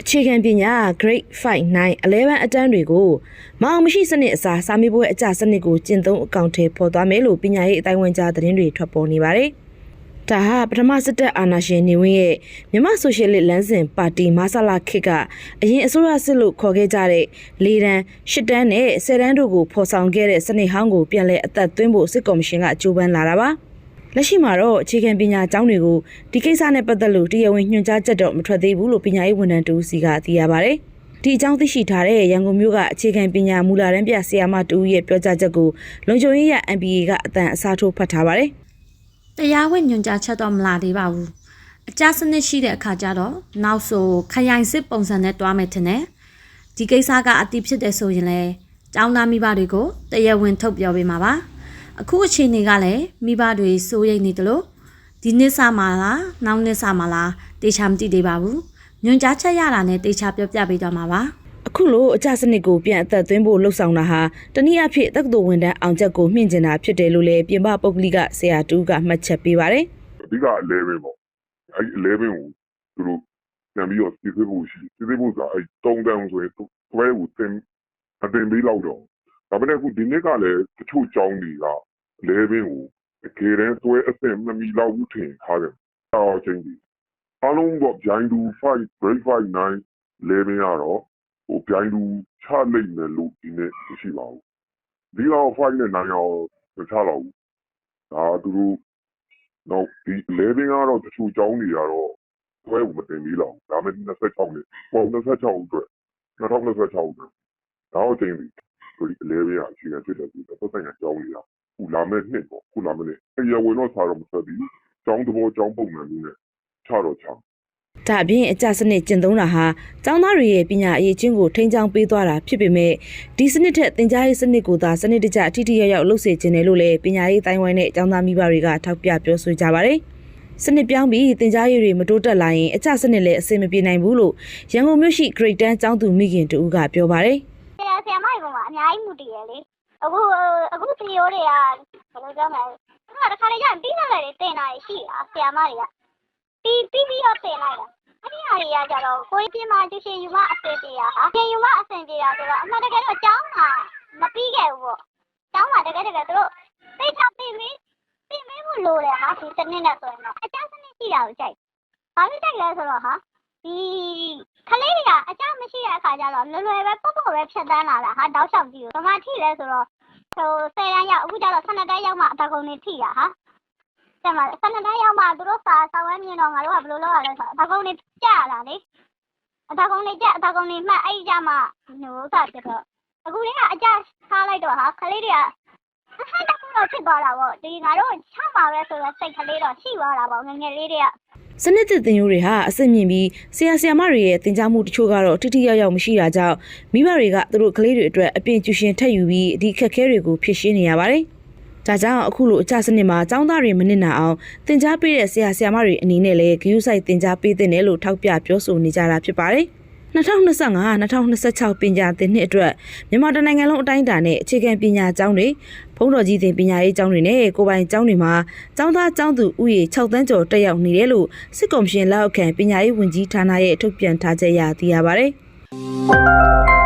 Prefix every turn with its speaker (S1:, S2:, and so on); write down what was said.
S1: အခြေခံပညာ grade 5 9 11အတန်းတွေကိုမအောင်မရှိစနစ်အစားစာမေးပွဲအကြစနစ်ကိုကျင့်သုံးအကောင့်ထဲပေါ်သွားမယ်လို့ပညာရေးအတိုင်းဝန်ကြားသတင်းတွေထွက်ပေါ်နေပါတယ်။ဒါဟာပထမစစ်တပ်အာဏာရှင်နေဝင်းရဲ့မြန်မာဆိုရှယ်လစ်လမ်းစဉ်ပါတီမဆလာခေတ်ကအရင်အစိုးရစစ်လို့ခေါ်ခဲ့ကြတဲ့၄တန်း၈တန်းနဲ့၁၀တန်းတို့ကိုဖော်ဆောင်ခဲ့တဲ့စနစ်ဟောင်းကိုပြန်လည်အသက်သွင်းဖို့စစ်ကော်မရှင်ကကြိုးပမ်းလာတာပါ။ လက်ရှိမှာတော့အခြေခံပညာကျောင်းတွေကိုဒီကိစ္စနဲ့ပတ်သက်လို့တရားဝင်ညွှန်ကြားချက်တော့မထွက်သေးဘူးလို့ပညာရေးဝန်ထမ်းတူစီကသိရပါဗျ။ဒီအကြောင်းသိရှိထားတဲ့ရန်ကုန်မြို့ကအခြေခံပညာမူလာတန်းပြဆရာမတူရဲ့ပြောကြားချက်ကိုလုံခြုံရေးရ MPA ကအတန်အစားထိုးဖတ်ထားပါတယ်
S2: တရားဝင်ညွှန်ကြားချက်တော့မလာသေးပါဘူးအကြစနစ်ရှိတဲ့အခါကျတော့နောက်ဆိုခရိုင်စစ်ပုံစံနဲ့တွားမယ်ထင်တယ်ဒီကိစ္စကအတိဖြစ်တယ်ဆိုရင်လေကျောင်းသားမိဘတွေကိုတရားဝင်ထုတ်ပြောပေးမှာပါ အခုအချိန်တွေကလည်းမိဘတွေစိုးရိမ်နေတယ်လို့ဒီနှစ်စမှာလားနောက်နှစ်စမှာလားတေချာမသိသေးပါဘူးညွှန်ကြားချက်ရတာနဲ့တေချာပြောပြပေးသွားမှာပါ။
S1: အခုလိုအကြစနစ်ကိုပြန်အသက်သွင်းဖို့လှုံ့ဆော်တာဟာတနည်းအားဖြင့်တက္ကသိုလ်ဝန်ထမ်းအောင်ချက်ကိုမြင့်ကျင်တာဖြစ်တယ်လို့လည်းပြင်ပပုဂ္ဂလိကဆရာတူကမှတ်ချက်ပေးပါတယ်
S3: အဓိက11ပေါ့အဲ့11ကိုသူတို့ပြန်ပြီးတော့စီစစ်ဖို့ရှိစီစစ်ဖို့ဆိုတာအဲ့3တန်းဆိုရင်တွဲကိုတင်အတင်ပြီးလောက်တော့ဒါပေမဲ့အခုဒီနေ့ကလည်းတချို့ကျောင်းတွေက 11ကိုတကယ်တမ်းတွဲအဆင့်မမီလောက်ဘူးထင်ထားတယ်အော်ချင်းဒီအားလုံးပေါ့ဂျိုင်းတူ5 grade 5 9 11ကတော့ဟိုဂျိုင်းတူချလိုက်မယ်လို့ဒီနေ့မရှိပါဘူးဒီတော့5နဲ့9ရောမချတော့ဘူးဒါသူတို့တော့ဒီ11ကတော့တချို့ကျောင်းတွေကတော့ဘွဲကိုမတင်သေးတော့ဘူးဒါပေမဲ့26နှစ်ပေါ့26အတွက်2026အတွက်ဒါတော့တင်ပြီဒီ11ရအချိန်ဖြစ်တယ်ဒီတော့ဆိုင်ကကျောင်းတွေက ခုလာမဲ့နှစ်ပေါ့ခုလာမဲ့နှစ်အရဝင်တော့စားတော့မဆက်ဘူးကျောင်းတဘောကျောင်းပုံမှန်လေးနဲ့ချတော့ချ။
S1: ဒါအပြင်အကြစနစ်ကျင့်သုံးတာဟာကျောင်းသားတွေရဲ့ပညာအရေးချင်းကိုထိန်းချောင်းပေးသွားတာဖြစ်ပေမဲ့ဒီစနစ်ထက်သင်ကြားရေးစနစ်ကိုသာစနစ်တကျအထိထိရောက်ရောက်လုပ်စေချင်တယ်လို့လည်းပညာရေးတိုင်းဝိုင်းနဲ့ကျောင်းသားမိဘတွေကထောက်ပြပြောဆိုကြပါတယ်။စနစ်ပြောင်းပြီးသင်ကြားရေးတွေမတိုးတက်လာရင်အကြစနစ်လည်းအဆင်မပြေနိုင်ဘူးလို့ရန်ကုန်မြို့ရှိ Grade 10ကျောင်းသူမိခင်တူကပြောပါတယ်
S4: ဆရာဆရာမတွေပေါ်မှာအများကြီးမူတည်ရလေ အခုအခုစီယိုတွေကဘယ်လိုပြောမလဲသူကတစ်ခါလေကျရင်ပြီးနေတယ်တင်တာရှိတာဆရာမတွေကပြီးပြီးပြီးတော့တင်လိုက်တာအဲ့ဒီဟာတွေကကြတော့ကိုယ်ပြင်းမှာကျရှင်ယူမအစင်ပြေရဟာကျရှင်ယူမအစင်ပြေရဆိုတော့အမှန်တကယ်တော့ကျောင်းမှာမပြီးခဲ့ဘူးပေါ့ကျောင်းမှာတကယ်တကယ်သူတို့သိချပြီးပြီးပြင်မဖို့လိုတယ်ဟာဒီစနစ်နဲ့ဆိုရင်တော့အကျစနစ်ရှိတာကိုကြိုက်ဘာလို့ကြိုက်လဲဆိုတော့ဟာ ဒီကလေးတွေကအကြမရှိတဲ့အခါကျတော့လွယ်လွယ်ပဲပုတ်ပုတ်ပဲဖြတ်တန်းလာတာဟာတောက်လျှောက်ကြည့်လို့ဘာမှထိလဲဆိုတော့ဟို10တန်းရောက်အခုကျတော့12တန်းရောက်မှအတကုံနေထိတာဟာကျမ12တန်းရောက်မှသူတို့စာဆောင်းဝဲမြင်တော့ငါတို့ကဘယ်လိုလုပ်ရလဲဆိုတော့အတကုံနေကြရတာလေအတကုံနေကြအတကုံနေမှတ်အဲ့ဒီကြမှာဟိုဥစ္စာပြတော့အခုလေးကအကြထားလိုက်တော့ဟာကလေးတွေကအခါတခုတော့ဖြစ်သွားတာပေါ့ဒီငါတို့ချမှာပဲဆိုတော့စိတ်ကလေးတော့ရှိသွားတာပေါ့ငယ်ငယ်လေးတွေက။
S1: စနစ်သစ်သင်ရိုးတွေဟာအဆင့်မြင့်ပြီးဆရာဆရာမတွေရဲ့သင်ကြားမှုတချို့ကတော့တိတိယောက်ယောက်မရှိတာကြောင့်မိဘတွေကသူတို့ကလေးတွေအတွက်အပြင်ကျူရှင်ထက်ယူပြီးဒီခက်ခဲတွေကိုဖြေရှင်းနေရပါတယ်။ဒါကြောင့်အခုလိုအကြစနစ်မှာចောင်းသားတွေမနစ်နာအောင်သင်ကြားပေးတဲ့ဆရာဆရာမတွေအနေနဲ့လည်းဂရုစိုက်သင်ကြားပေးသင့်တယ်လို့ထောက်ပြပြောဆိုနေကြတာဖြစ်ပါတယ်။ 2025-2026ပညာသင်နှစ်အတွက်မြန်မာတိုင်းနိုင်ငံလုံးအတိုင်းအတာနဲ့အခြေခံပညာကျောင်းတွေဘုံတော်ကြီးသင်ပညာရေးကျောင်းတွေနဲ့ကိုယ်ပိုင်ကျောင်းတွေမှာကျောင်းသားကျောင်းသူဥယေ6တန်းကျော်တက်ရောက်နေတယ်လို့စစ်ကော်မရှင်လက်အောက်ခံပညာရေးဝန်ကြီးဌာနရဲ့ထုတ်ပြန်ထားချက်အရသိရပါဗျ။